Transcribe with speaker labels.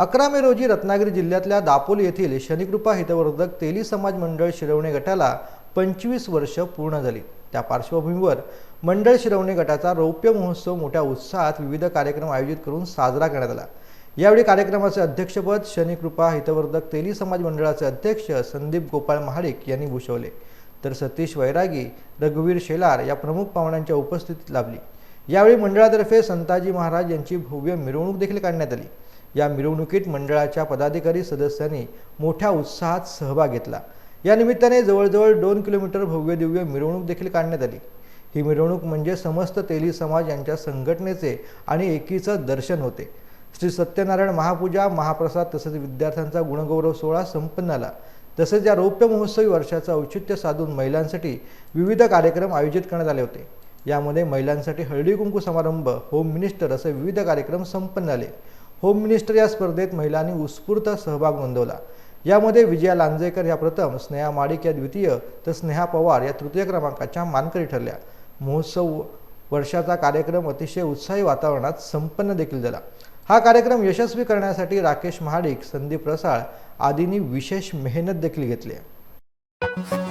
Speaker 1: अकरा मे रोजी रत्नागिरी जिल्ह्यातल्या दापोली येथील शनिकृपा हितवर्धक तेली समाज मंडळ शिरवणे गटाला पंचवीस वर्ष पूर्ण झाली. त्या पार्श्वभूमीवर मंडळ शिरवणे गटाचा रौप्य महोत्सव मोठ्या उत्साहात विविध कार्यक्रम आयोजित करून साजरा करण्यात आला. यावेळी कार्यक्रमाचे अध्यक्षपद शनिकृपा हितवर्धक तेली समाज मंडळाचे अध्यक्ष संदीप गोपाळ महाडिक यांनी भूषवले. तर सतीश वैरागी रघुवीर शेलार या प्रमुख पाहुण्यांच्या उपस्थितीत लाभली. यावेळी मंडळातर्फे संताजी महाराज यांची भव्य मिरवणूक देखील काढण्यात आली. या मिरवणुकीत मंडळाच्या पदाधिकारी सदस्यांनी मोठ्या उत्साहात सहभाग घेतला. या निमित्ताने जवळजवळ दोन किलोमीटर भव्य दिव्य मिरवणूक देखील काढण्यात आली. ही मिरवणूक म्हणजे समस्त तेली समाज यांच्या संघटनेचे आणि एकीचं दर्शन होते. श्री सत्यनारायण महापूजा महाप्रसाद तसेच विद्यार्थ्यांचा गुणगौरव सोहळा संपन्न आला तसेच या रौप्य महोत्सवी वर्षाचं औचित्य साधून महिलांसाठी विविध कार्यक्रम आयोजित करण्यात आले होते. यामध्ये महिलांसाठी हळदी कुंकू समारंभ होम मिनिस्टर असे विविध कार्यक्रम संपन्न झाले. होम मिनिस्टर या स्पर्धेत महिलांनी उत्स्फूर्त सहभाग नोंदवला. यामध्ये विजया लांजेकर या प्रथम स्नेहा माडिक या द्वितीय तर स्नेहा पवार या तृतीय क्रमांकाच्या मानकरी ठरल्या. महोत्सव वर्षाचा कार्यक्रम अतिशय उत्साही वातावरणात संपन्न देखील झाला. हा कार्यक्रम यशस्वी करण्यासाठी राकेश महाडिक संदीप रसाळ आदींनी विशेष मेहनत देखील घेतली आहे.